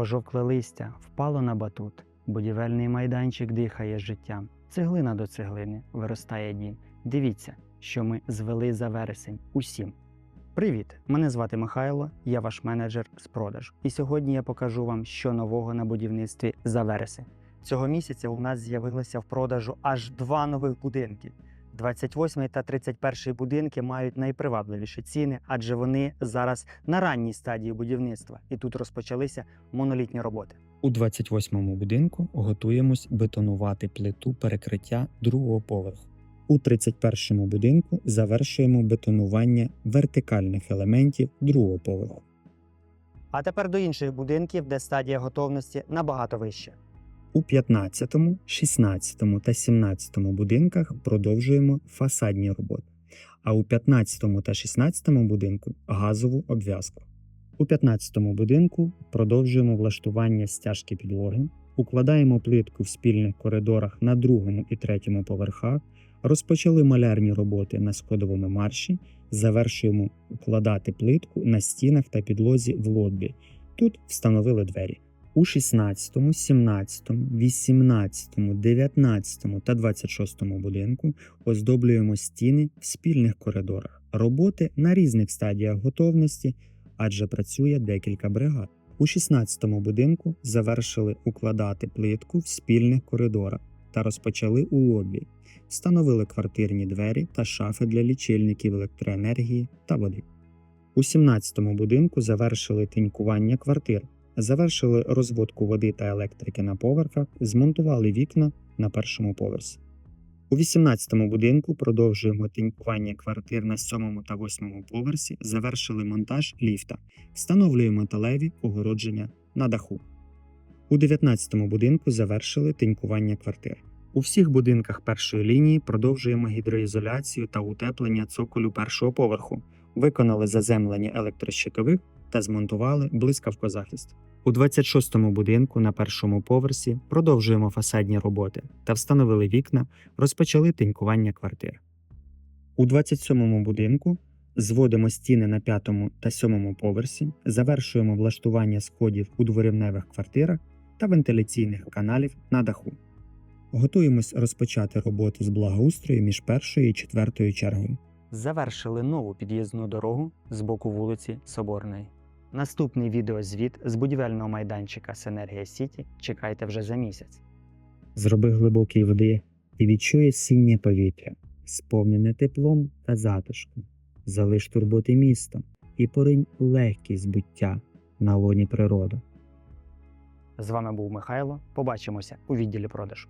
Пожовкле листя впало на батут. Будівельний майданчик дихає життям. Цеглина до цеглини виростає дім. Дивіться, що ми звели за вересень усім. Привіт! Мене звати Михайло, я ваш менеджер з продажу. І сьогодні я покажу вам, що нового на будівництві за вересень. Цього місяця у нас з'явилося в продажу аж два нових будинки. 28 та 31 будинки мають найпривабливіші ціни, адже вони зараз на ранній стадії будівництва, і тут розпочалися монолітні роботи. У 28-му будинку готуємось бетонувати плиту перекриття другого поверху. У 31-му будинку завершуємо бетонування вертикальних елементів другого поверху. А тепер до інших будинків, де стадія готовності набагато вища. У 15-му, 16-му та 17-му будинках продовжуємо фасадні роботи, а у 15-му та 16-му будинку газову обв'язку. У 15-му будинку продовжуємо влаштування стяжки підлоги, укладаємо плитку в спільних коридорах на другому і третьому поверхах, розпочали малярні роботи на сходовому марші, завершуємо укладати плитку на стінах та підлозі в лобі. Тут встановили двері. У 16, 17, 18, 19 та 26 будинку оздоблюємо стіни в спільних коридорах. Роботи на різних стадіях готовності, адже працює декілька бригад. У 16 будинку завершили укладати плитку в спільних коридорах та розпочали у лобі. Встановили квартирні двері та шафи для лічильників електроенергії та води. У 17 будинку завершили тинькування квартир завершили розводку води та електрики на поверхах, змонтували вікна на першому поверсі. У 18-му будинку продовжуємо тинькування квартир на 7 та 8 поверсі, завершили монтаж ліфта, встановлюємо металеві огородження на даху. У 19-му будинку завершили тинькування квартир. У всіх будинках першої лінії продовжуємо гідроізоляцію та утеплення цоколю першого поверху, виконали заземлення електрощитових та змонтували блискавкозахист. У 26-му будинку на першому поверсі продовжуємо фасадні роботи та встановили вікна, розпочали тинькування квартир. У 27-му будинку зводимо стіни на 5-му та 7-му поверсі, завершуємо влаштування сходів у дворівневих квартирах та вентиляційних каналів на даху. Готуємось розпочати роботу з благоустрою між першою і четвертою чергою. Завершили нову під'їзну дорогу з боку вулиці Соборної. Наступний відеозвіт з будівельного майданчика Синергія Сіті чекайте вже за місяць. Зроби глибокий вдих і відчує синє повітря, сповнене теплом та затишком. Залиш турботи містом і поринь легкість буття на лоні природи. З вами був Михайло. Побачимося у відділі продажу.